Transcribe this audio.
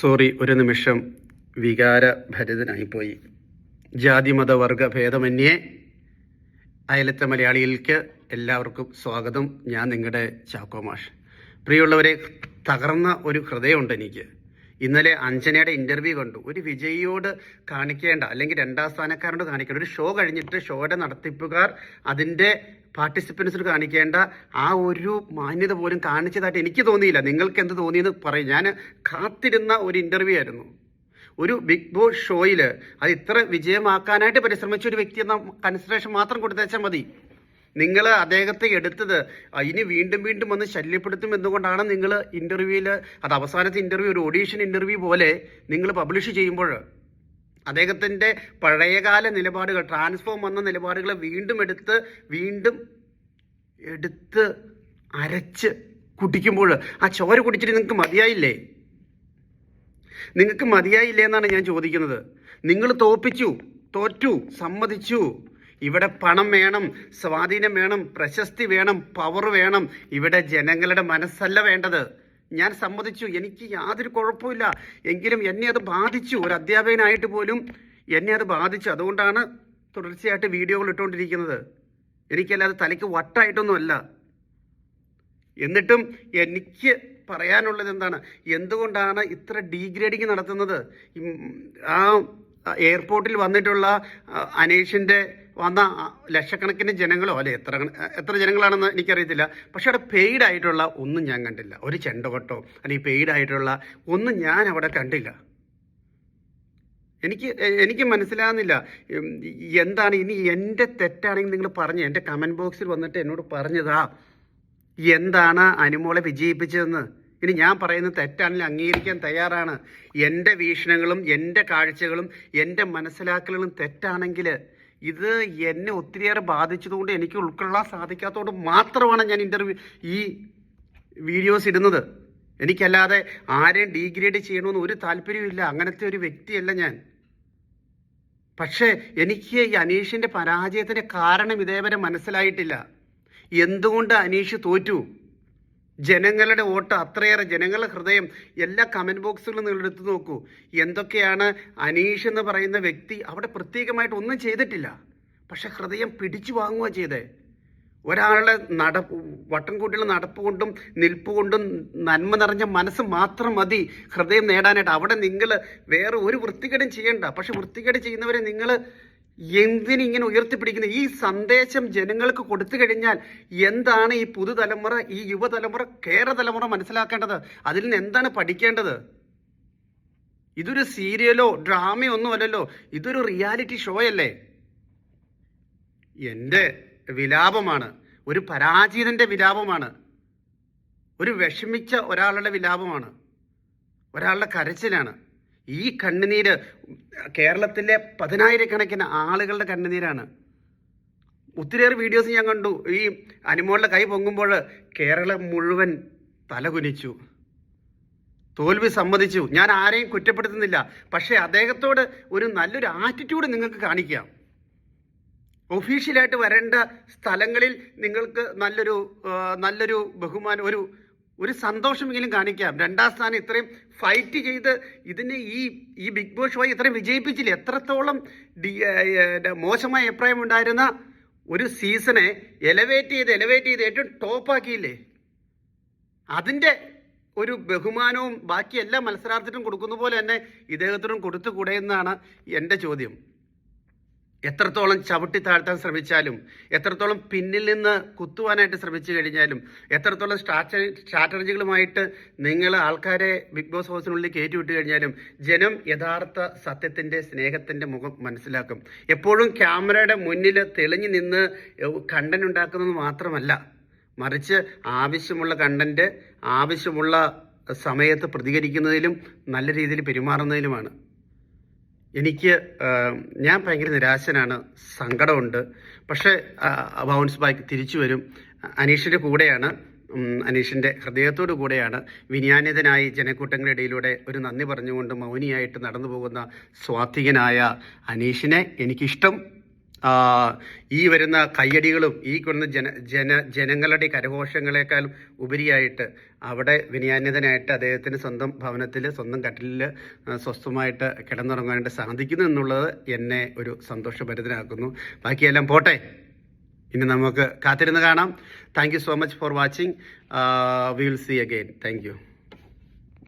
Sorry ഒരു നിമിഷം വികാരഭരിതനായിപ്പോയി. ജാതി മതവർഗ ഭേദമന്യേ അയലത്തെ മലയാളികൾക്ക് എല്ലാവർക്കും സ്വാഗതം. ഞാൻ നിങ്ങളുടെ ചാക്കോ മാഷ്. പ്രിയമുള്ളവരെ തകർന്ന ഒരു ഹൃദയമുണ്ട് എനിക്ക്. ഇന്നലെ അഞ്ജനയുടെ ഇന്റർവ്യൂ കണ്ടു. ഒരു വിജയിയോട് കാണിക്കേണ്ട അല്ലെങ്കിൽ രണ്ടാം സ്ഥാനക്കാരോട് കാണിക്കേണ്ട ഒരു ഷോ കഴിഞ്ഞിട്ട് ഷോയുടെ നടത്തിപ്പുകാർ അതിന്റെ പാർട്ടിസിപ്പൻസിന് കാണിക്കേണ്ട ആ ഒരു മാന്യത പോലും കാണിച്ചതായിട്ട് എനിക്ക് തോന്നിയില്ല. നിങ്ങൾക്ക് എന്ത് തോന്നിയെന്ന് പറയും. ഞാൻ കാത്തിരുന്ന ഒരു ഇന്റർവ്യൂ ആയിരുന്നു. ഒരു ബിഗ് ബോസ് ഷോയിൽ അത് ഇത്ര വിജയമാക്കാനായിട്ട് പരിശ്രമിച്ച ഒരു വ്യക്തി എന്ന കൺസിഡറേഷൻ മാത്രം കൊടുത്തേച്ചാൽ മതി. നിങ്ങൾ അദ്ദേഹത്തെ എടുത്തത് ഇനി വീണ്ടും വീണ്ടും വന്ന് ശല്യപ്പെടുത്തും എന്നുകൊണ്ടാണ് നിങ്ങൾ ഇന്റർവ്യൂവിൽ അത് അവസാനത്തെ ഇന്റർവ്യൂ ഒരു ഓഡീഷൻ ഇന്റർവ്യൂ പോലെ നിങ്ങൾ പബ്ലിഷ് ചെയ്യുമ്പോൾ അദ്ദേഹത്തിന്റെ പഴയകാല നിലപാടുകൾ ട്രാൻസ്ഫോം വന്ന നിലപാടുകളെ വീണ്ടും എടുത്ത് വീണ്ടും എടുത്ത് അരച്ച് കുടിക്കുമ്പോൾ ആ ചോര കുടിച്ചിട്ട് നിങ്ങൾക്ക് മതിയായില്ലേ? നിങ്ങൾക്ക് മതിയായില്ലേ എന്നാണ് ഞാൻ ചോദിക്കുന്നത്. നിങ്ങൾ തോപ്പിച്ചു തോറ്റു സമ്മതിച്ചു ഇവിടെ പണം വേണം സ്വാധീനം വേണം പ്രശസ്തി വേണം പവർ വേണം. ഇവിടെ ജനങ്ങളുടെ മനസ്സല്ല വേണ്ടത്. ഞാൻ സമ്മതിച്ചു. എനിക്ക് യാതൊരു കുഴപ്പമില്ല എങ്കിലും എന്നെ അത് ബാധിച്ചു. ഒരു അധ്യാപകനായിട്ട് പോലും എന്നെ അത് ബാധിച്ചു. അതുകൊണ്ടാണ് തുടർച്ചയായിട്ട് വീഡിയോകൾ ഇട്ടുകൊണ്ടിരിക്കുന്നത്. എനിക്കല്ലാതെ തലയ്ക്ക് വട്ടായിട്ടൊന്നുമല്ല. എന്നിട്ടും എനിക്ക് പറയാനുള്ളത് എന്താണ്? എന്തുകൊണ്ടാണ് ഇത്ര ഡീഗ്രേഡിങ് നടത്തുന്നത്? ആ എയർപോർട്ടിൽ വന്നിട്ടുള്ള അനീഷിന്റെ വന്ന ലക്ഷക്കണക്കിന് ജനങ്ങളോ അല്ലെ എത്ര എത്ര ജനങ്ങളാണെന്ന് എനിക്കറിയത്തില്ല. പക്ഷെ അവിടെ പെയ്ഡ് ആയിട്ടുള്ള ഒന്നും ഞാൻ കണ്ടില്ല. ഒരു ചെണ്ടകൊട്ടോ അല്ലെങ്കിൽ പെയ്ഡ് ആയിട്ടുള്ള ഒന്നും ഞാൻ അവിടെ കണ്ടില്ല. എനിക്ക് എനിക്ക് മനസ്സിലാകുന്നില്ല. എന്താണ് ഇനി എന്റെ തെറ്റാണെങ്കിൽ നിങ്ങൾ പറഞ്ഞു എന്റെ കമന്റ് ബോക്സിൽ വന്നിട്ട് എന്നോട് പറഞ്ഞതാ. എന്താണ് അനുമോളെ വിജയിപ്പിച്ചതെന്ന്? ഇനി ഞാൻ പറയുന്നത് തെറ്റാണെങ്കിൽ അംഗീകരിക്കാൻ തയ്യാറാണ്. എന്റെ വീക്ഷണങ്ങളും എന്റെ കാഴ്ചകളും എന്റെ മനസ്സിലാക്കലുകളും തെറ്റാണെങ്കിൽ ഇത് എന്നെ ഒത്തിരിയേറെ ബാധിച്ചതുകൊണ്ട് എനിക്ക് ഉൾക്കൊള്ളാൻ സാധിക്കാത്തതുകൊണ്ട് മാത്രമാണ് ഞാൻ ഇന്റർവ്യൂ ഈ വീഡിയോസ് ഇടുന്നത്. എനിക്കല്ലാതെ ആരെയും ഡീഗ്രേഡ് ചെയ്യണമെന്ന് ഒരു താല്പര്യമില്ല അങ്ങനത്തെ ഒരു വ്യക്തിയല്ല ഞാൻ. പക്ഷേ എനിക്ക് ഈ അനീഷിന്റെ പരാജയത്തിന്റെ കാരണം ഇതേവരെ മനസ്സിലായിട്ടില്ല. എന്തുകൊണ്ട് അനീഷ് തോറ്റു? ജനങ്ങളുടെ വോട്ട് അത്രയേറെ ജനങ്ങളുടെ ഹൃദയം എല്ലാ കമന്റ് ബോക്സുകളും നിങ്ങൾ എടുത്തു നോക്കൂ. എന്തൊക്കെയാണ് അനീഷ് എന്ന് പറയുന്ന വ്യക്തി അവിടെ പ്രത്യേകമായിട്ട് ഒന്നും ചെയ്തിട്ടില്ല. പക്ഷെ ഹൃദയം പിടിച്ചു വാങ്ങുക ചെയ്തേ. ഒരാളുടെ നട വട്ടം കൂട്ടിയുള്ള നടപ്പ് കൊണ്ടും നിൽപ്പ് കൊണ്ടും നന്മ നിറഞ്ഞ മനസ്സ് മാത്രം മതി ഹൃദയം നേടാനായിട്ട്. അവിടെ നിങ്ങൾ വേറെ ഒരു വൃത്തികേടും ചെയ്യണ്ട. പക്ഷെ വൃത്തികേട് ചെയ്യുന്നവരെ നിങ്ങൾ എന്തിനിങ്ങനെ ഉയർത്തിപ്പിടിക്കുന്നത്? ഈ സന്ദേശം ജനങ്ങൾക്ക് കൊടുത്തു കഴിഞ്ഞാൽ എന്താണ് ഈ പുതുതലമുറ ഈ യുവതലമുറ കേര തലമുറ മനസ്സിലാക്കേണ്ടത്? അതിൽ നിന്ന് എന്താണ് പഠിക്കേണ്ടത്? ഇതൊരു സീരിയലോ ഡ്രാമയോ ഒന്നുമല്ലല്ലോ ഇതൊരു റിയാലിറ്റി ഷോ അല്ലേ? എന്റെ വിലാപമാണ്. ഒരു പരാജിതന്റെ വിലാപമാണ്. ഒരു വിഷമിച്ച ഒരാളുടെ വിലാപമാണ്. ഒരാളുടെ കരച്ചിലാണ്. ഈ കണ്ണുനീര് കേരളത്തിലെ പതിനായിരക്കണക്കിന് ആളുകളുടെ കണ്ണുനീരാണ്. ഒത്തിരിയേറെ വീഡിയോസ് ഞാൻ കണ്ടു. ഈ അനുമോളുടെ കൈ പൊങ്ങുമ്പോൾ കേരളം മുഴുവൻ തലകുനിച്ചു. തോൽവി സമ്മതിച്ചു. ഞാൻ ആരെയും കുറ്റപ്പെടുത്തുന്നില്ല. പക്ഷേ അദ്ദേഹത്തോട് ഒരു നല്ലൊരു ആറ്റിറ്റ്യൂഡ് നിങ്ങൾക്ക് കാണിക്കാം. ഒഫീഷ്യലായിട്ട് വരേണ്ട സ്ഥലങ്ങളിൽ നിങ്ങൾക്ക് നല്ലൊരു നല്ലൊരു ബഹുമാനം ഒരു ഒരു സന്തോഷമെങ്കിലും കാണിക്കാം. രണ്ടാം സ്ഥാനം ഇത്രയും ഫൈറ്റ് ചെയ്ത് ഇതിനെ ഈ ഈ ബിഗ് ബോസ് ഷോയെ ഇത്രയും വിജയിപ്പിച്ചില്ല? എത്രത്തോളം മോശമായ അഭിപ്രായം ഉണ്ടായിരുന്ന ഒരു സീസണെ എലവേറ്റ് ചെയ്ത് എലവേറ്റ് ചെയ്ത് ഏറ്റവും ടോപ്പാക്കിയില്ലേ അതിന്റെ ഒരു ബഹുമാനവും ബാക്കി എല്ലാ മത്സരാർത്ഥിനും കൊടുക്കുന്ന പോലെ തന്നെ ഇദ്ദേഹത്തിനും കൊടുത്തുകൂടെ എന്നാണ് എന്റെ ചോദ്യം. എത്രത്തോളം ചവിട്ടി താഴ്ത്താൻ ശ്രമിച്ചാലും എത്രത്തോളം പിന്നിൽ നിന്ന് കുത്തുവാനായിട്ട് ശ്രമിച്ചു കഴിഞ്ഞാലും എത്രത്തോളം സ്ട്രാറ്റ സ്ട്രാറ്റജികളുമായിട്ട് നിങ്ങൾ ആൾക്കാരെ ബിഗ് ബോസ് ഹൗസിനുള്ളിൽ കയറ്റിവിട്ട് കഴിഞ്ഞാലും ജനം യഥാർത്ഥ സത്യത്തിന്റെ സ്നേഹത്തിന്റെ മുഖം മനസ്സിലാക്കും. എപ്പോഴും ക്യാമറയുടെ മുന്നിൽ തെളിഞ്ഞു നിന്ന് കണ്ടന്റ് ഉണ്ടാക്കുന്നത് മാത്രമല്ല മറിച്ച് ആവശ്യമുള്ള കണ്ടന്റ് ആവശ്യമുള്ള സമയത്ത് പ്രതികരിക്കുന്നതിലും നല്ല രീതിയിൽ പെരുമാറുന്നതിലുമാണ്. എനിക്ക് ഞാൻ ഭയങ്കര നിരാശനാണ്. സങ്കടമുണ്ട്. പക്ഷേ ബൗൺസ് ബാക്ക് തിരിച്ചു വരും. അനീഷിന്റെ കൂടെയാണ്. അനീഷിന്റെ ഹൃദയത്തോടു കൂടെയാണ്. വിനിയാനിതനായി ജനക്കൂട്ടങ്ങളുടെ ഇടയിലൂടെ ഒരു നന്ദി പറഞ്ഞുകൊണ്ട് മൗനിയായിട്ട് നടന്നു പോകുന്ന സ്വാത്വികനായ അനീഷിനെ എനിക്കിഷ്ടം. ഈ വരുന്ന കയ്യടികളും ഈ കൊണ്ടുന്ന ജന ജന ജനങ്ങളുടെ കരഘോഷങ്ങളെക്കാളും ഉപരിയായിട്ട് അവിടെ വിനയാന്യതനായിട്ട് അദ്ദേഹത്തിന് സ്വന്തം ഭവനത്തിൽ സ്വന്തം കട്ടിലിൽ സ്വസ്ഥമായിട്ട് കിടന്നുറങ്ങാനായിട്ട് സാധിക്കുന്നു എന്നുള്ളത് എന്നെ ഒരു സന്തോഷഭരിതനാക്കുന്നു. ബാക്കിയെല്ലാം പോട്ടെ. ഇനി നമുക്ക് കാത്തിരുന്ന് കാണാം. Thank so much for watching we will see again thank